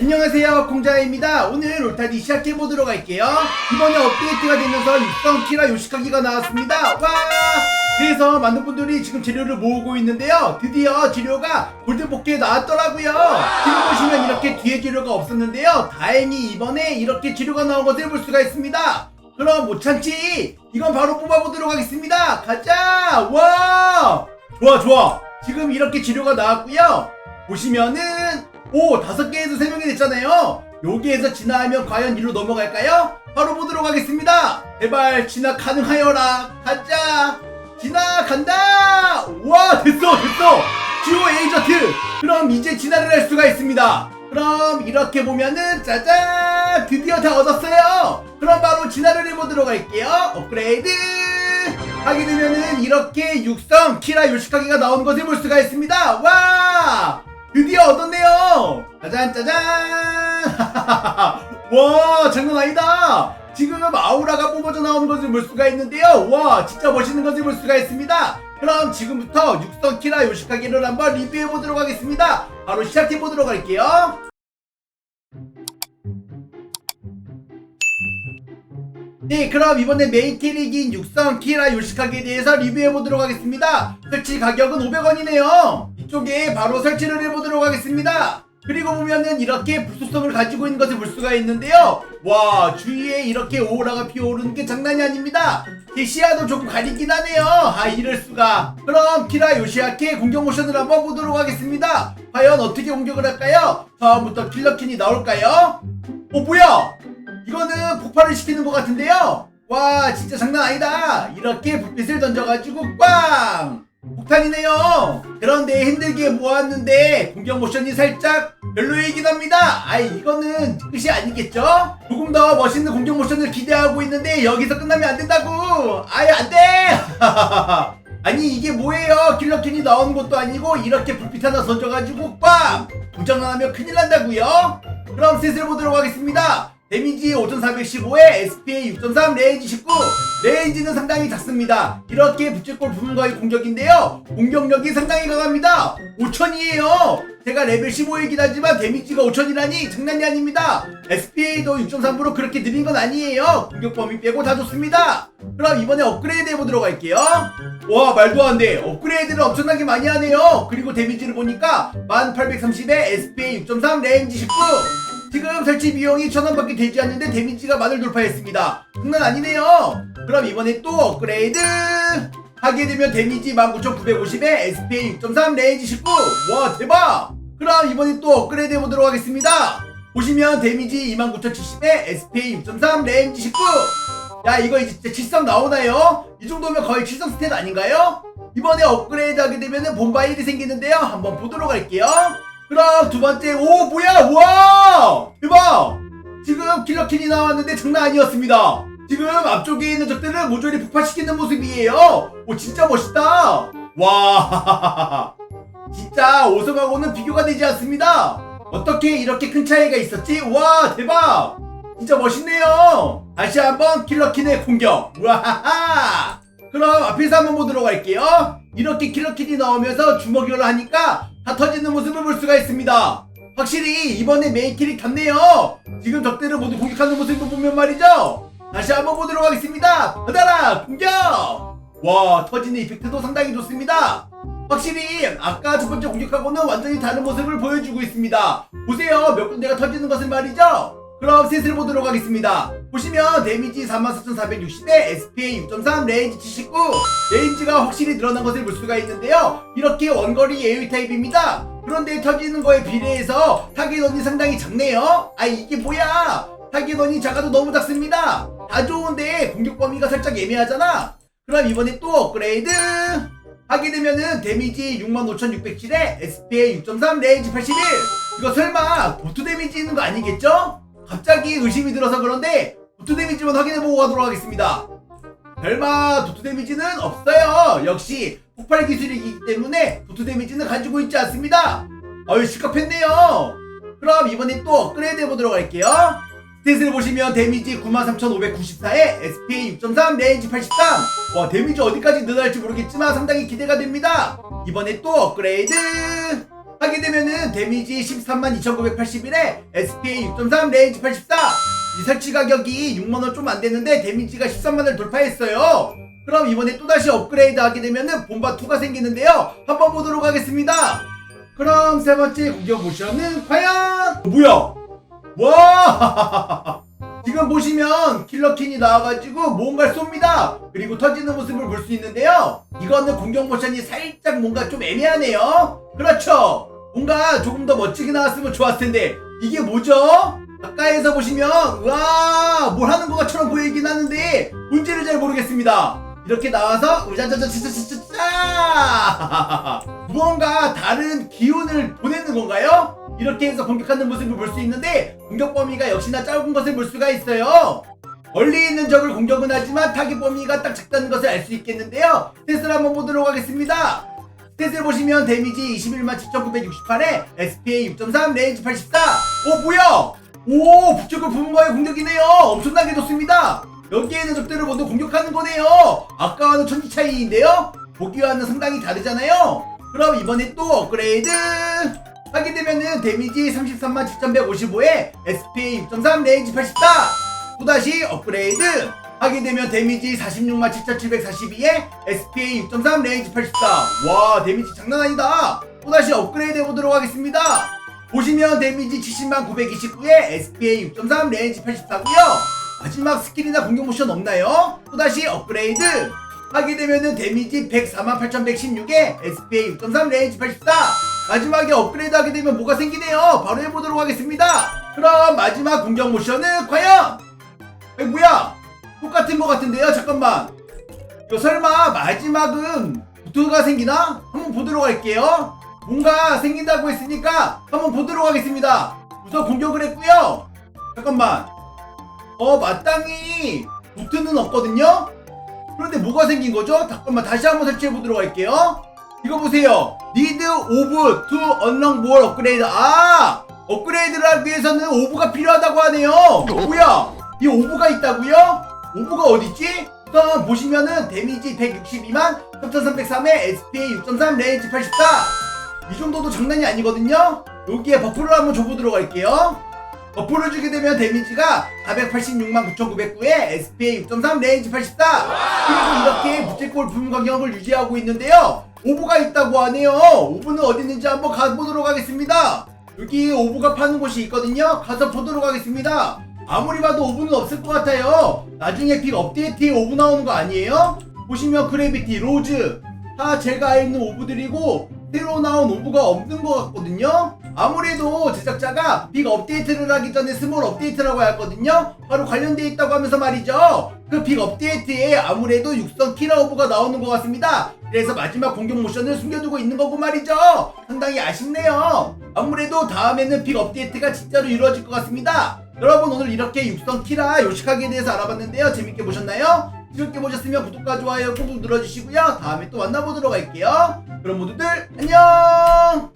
안녕하세요 공자입니다. 오늘 롤타디 시작해보도록 할게요. 이번에 업데이트가 되면서 육성 키라 요시카기가 나왔습니다. 와! 그래서 많은 분들이 지금 재료를 모으고 있는데요. 드디어 재료가 골드포켓에 나왔더라고요. 지금 보시면 이렇게 뒤에 재료가 없었는데요. 다행히 이번에 이렇게 재료가 나온 것을 볼 수가 있습니다. 그럼 못 참지? 이건 바로 뽑아보도록 하겠습니다. 가자! 와 좋아 좋아. 지금 이렇게 재료가 나왔고요. 보시면은 오 다섯 개에서 세 명이 됐잖아요. 여기에서 진화하면 과연 이로 넘어갈까요? 바로 보도록 하겠습니다. 제발 진화 가능하여라. 가자. 진화 간다. 와 됐어 됐어. 듀오 에이저트. 그럼 이제 진화를 할 수가 있습니다. 그럼 이렇게 보면은 짜잔! 드디어 다 얻었어요. 그럼 바로 진화를 해보도록 할게요. 업그레이드! 하게 되면은 이렇게 육성 키라 요시카기가 나온 것을 볼 수가 있습니다. 와 드디어 얻었네요? 짜잔 짜잔! 와 장난 아니다! 지금 아우라가 뽑아져 나오는 것을 볼 수가 있는데요. 와 진짜 멋있는 것을 볼 수가 있습니다. 그럼 지금부터 육성 키라 요시카기를 한번 리뷰해 보도록 하겠습니다. 바로 시작해 보도록 할게요. 네 그럼 이번에 메인 캐릭인 육성 키라 요시카기에 대해서 리뷰해 보도록 하겠습니다. 설치 가격은 500원이네요. 이 쪽에 바로 설치를 해보도록 하겠습니다. 그리고 보면은 이렇게 불속성을 가지고 있는 것을 볼 수가 있는데요. 와 주위에 이렇게 오라가 피어오르는 게 장난이 아닙니다. 제 시야도 조금 가리긴 하네요. 아 이럴 수가. 그럼 키라 요시아케 공격 모션을 한번 보도록 하겠습니다. 과연 어떻게 공격을 할까요? 처음부터 킬러킨이 나올까요? 어 뭐야? 이거는 폭발을 시키는 것 같은데요? 와 진짜 장난 아니다. 이렇게 불빛을 던져가지고 꽝 폭탄이네요. 그런데 힘들게 모았는데 공격 모션이 살짝 별로이긴 합니다. 아이 이거는 끝이 아니겠죠? 조금 더 멋있는 공격 모션을 기대하고 있는데 여기서 끝나면 안 된다고. 아이 안돼! 아니 이게 뭐예요? 킬러캔이 나오는 것도 아니고 이렇게 불빛 하나 던져가지고 꽝! 도장 안 하면 큰일 난다고요? 그럼 슬슬 보도록 하겠습니다 데미지 5415에 SPA 6.3 레인지 19 레인지는 상당히 작습니다. 이렇게 붙일 골 부분과의 공격인데요. 공격력이 상당히 강합니다. 5000이에요. 제가 레벨 15이긴 하지만 데미지가 5000이라니 장난이 아닙니다. SPA도 6.3으로 그렇게 느린 건 아니에요. 공격 범위 빼고 다 좋습니다. 그럼 이번에 업그레이드 해보도록 할게요. 와 말도 안 돼. 업그레이드를 엄청나게 많이 하네요. 그리고 데미지를 보니까 1830에 SPA 6.3 레인지 19 지금 설치 비용이 천원밖에 되지 않는데 데미지가 만을 돌파했습니다. 장난 아니네요. 그럼 이번에 또 업그레이드 하게 되면 데미지 19,950에 SPA 6.3 레인지 19. 와 대박. 그럼 이번에 또 업그레이드 해보도록 하겠습니다. 보시면 데미지 29,070에 SPA 6.3 레인지 19. 야 이거 이제 진짜 칠성 나오나요? 이 정도면 거의 칠성 스탯 아닌가요? 이번에 업그레이드 하게 되면 본바일이 생기는데요. 한번 보도록 할게요. 그럼 두 번째 오 뭐야? 와 대박! 지금 킬러킨이 나왔는데 장난 아니었습니다. 지금 앞쪽에 있는 적들을 모조리 폭파시키는 모습이에요. 오 진짜 멋있다! 와 진짜 오성하고는 비교가 되지 않습니다. 어떻게 이렇게 큰 차이가 있었지? 와 대박! 진짜 멋있네요! 다시 한번 킬러킨의 공격! 와하하! 그럼 앞에서 한번 보도록 할게요. 이렇게 킬러킨이 나오면서 주먹이를 하니까 다 터지는 모습을 볼 수가 있습니다. 확실히 이번에 메인 킬이 닿네요. 지금 적들을 모두 공격하는 모습을 보면 말이죠. 다시 한번 보도록 하겠습니다. 받아라 공격! 와 터지는 이펙트도 상당히 좋습니다. 확실히 아까 첫 번째 공격하고는 완전히 다른 모습을 보여주고 있습니다. 보세요 몇 군데가 터지는 것을 말이죠. 그럼 셋을 보도록 하겠습니다. 보시면 데미지 44,460에 SPA 6.3 레인지 79 레인지가 확실히 늘어난 것을 볼 수가 있는데요. 이렇게 원거리 AOE 타입입니다. 그런데 터지는 거에 비례해서 타겟원이 상당히 작네요. 아 이게 뭐야? 타겟원이 작아도 너무 작습니다. 다 좋은데 공격 범위가 살짝 애매하잖아. 그럼 이번에 또 업그레이드 하게 되면은 데미지 65,607에 SPA 6.3 레인지 81 이거 설마 보트 데미지 있는 거 아니겠죠? 갑자기 의심이 들어서 그런데 도트 데미지만 확인해보고 가도록 하겠습니다. 별마 도트 데미지는 없어요. 역시 폭발 기술이기 때문에 도트 데미지는 가지고 있지 않습니다. 아유 시급했네요. 그럼 이번에 또 업그레이드 해보도록 할게요. 스탯을 보시면 데미지 93,594에 SPA 6.3 레인지 83. 와 데미지 어디까지 늘어날지 모르겠지만 상당히 기대가 됩니다. 이번에 또 업그레이드 하게 되면은 데미지 13만 2981에 SPA 6.3 레인지 84 이 설치 가격이 6만원 좀안 됐는데 데미지가 13만원을 돌파했어요. 그럼 이번에 또다시 업그레이드 하게 되면은 본바2가 생기는데요. 한번 보도록 하겠습니다. 그럼 세 번째 공격 모션은 과연 어, 뭐야? 와! 지금 보시면 킬러킨이 나와가지고 뭔가를 쏩니다. 그리고 터지는 모습을 볼 수 있는데요. 이거는 공격 모션이 살짝 뭔가 좀 애매하네요. 그렇죠 뭔가 조금 더 멋지게 나왔으면 좋았을 텐데. 이게 뭐죠? 가까이에서 보시면 우와 뭘 하는 것 것처럼 보이긴 하는데 뭔지를 잘 모르겠습니다. 이렇게 나와서 우자자자자자자 무언가 다른 기운을 보내는 건가요? 이렇게 해서 공격하는 모습을 볼 수 있는데 공격 범위가 역시나 짧은 것을 볼 수가 있어요. 멀리 있는 적을 공격은 하지만 타겟 범위가 딱 작다는 것을 알 수 있겠는데요. 스탯을 한번 보도록 하겠습니다 스탯을 보시면 데미지 21만 7968에 SPA 6.3 레인지 84 오 뭐야? 오 북쪽을 부분과의 공격이네요. 엄청나게 좋습니다. 여기에 있는 적들을 모두 공격하는 거네요. 아까와는 천지 차이인데요. 보기와는 상당히 다르잖아요. 그럼 이번에 또 업그레이드. 하게 되면은 데미지 33만 7155에 SPA 6.3 레인지 84 또다시 업그레이드 하게 되면 데미지 46만 7742에 SPA 6.3 레인지 84 와 데미지 장난 아니다. 또다시 업그레이드 해보도록 하겠습니다. 보시면 데미지 70만 929에 SPA 6.3 레인지 84고요. 마지막 스킬이나 공격 모션 없나요? 또다시 업그레이드. 되면은 데미지 104만 8116에 SPA 6.3 레인지 84 마지막에 업그레이드 하게 되면 뭐가 생기네요? 바로 해보도록 하겠습니다. 그럼 마지막 공격 모션은 과연? 에 뭐야 똑같은 것 같은데요? 잠깐만. 이거 설마 마지막은 부트가 생기나? 한번 보도록 할게요. 뭔가 생긴다고 했으니까 한번 보도록 하겠습니다. 우선 공격을 했고요. 잠깐만. 어 마땅히 부트는 없거든요? 그런데 뭐가 생긴 거죠? 잠깐만 다시 한번 설치해 보도록 할게요. 이거 보세요. Need 오브 to unlock more 업그레이드 아 업그레이드를 하기 위해서는 오브가 필요하다고 하네요. 뭐야? 이 오브가 있다고요? 오브가 어딨지? 우선 보시면은 데미지 162만 3303에 SPA 6.3 레인지 84 이 정도도 장난이 아니거든요? 여기에 버프를 한번 줘보도록 할게요. 버프를 주게 되면 데미지가 486만 9909에 SPA 6.3 레인지 84 그리고 이렇게 부채꼴 부분 간격을 유지하고 있는데요. 오브가 있다고 하네요. 오브는 어디 있는지 한번 가보도록 하겠습니다. 여기 오브가 파는 곳이 있거든요. 가서 보도록 하겠습니다 아무리 봐도 오브는 없을 것 같아요. 나중에 빅 업데이트에 오브 나오는 거 아니에요? 보시면 그래비티, 로즈 다 제가 있는 오브들이고 새로 나온 오브가 없는 것 같거든요. 아무래도 제작자가 빅 업데이트를 하기 전에 스몰 업데이트라고 했거든요. 바로 관련되어 있다고 하면서 말이죠. 그 빅 업데이트에 아무래도 육성 키라 오브가 나오는 것 같습니다. 그래서 마지막 공격 모션을 숨겨두고 있는 거고 말이죠. 상당히 아쉽네요. 아무래도 다음에는 빅 업데이트가 진짜로 이루어질 것 같습니다 여러분 오늘 이렇게 육성 키라 요식하기에 대해서 알아봤는데요. 재밌게 보셨나요? 즐겁게 보셨으면 구독과 좋아요 꾹꾹 눌러주시고요. 다음에 또 만나보도록 할게요. 그럼 모두들 안녕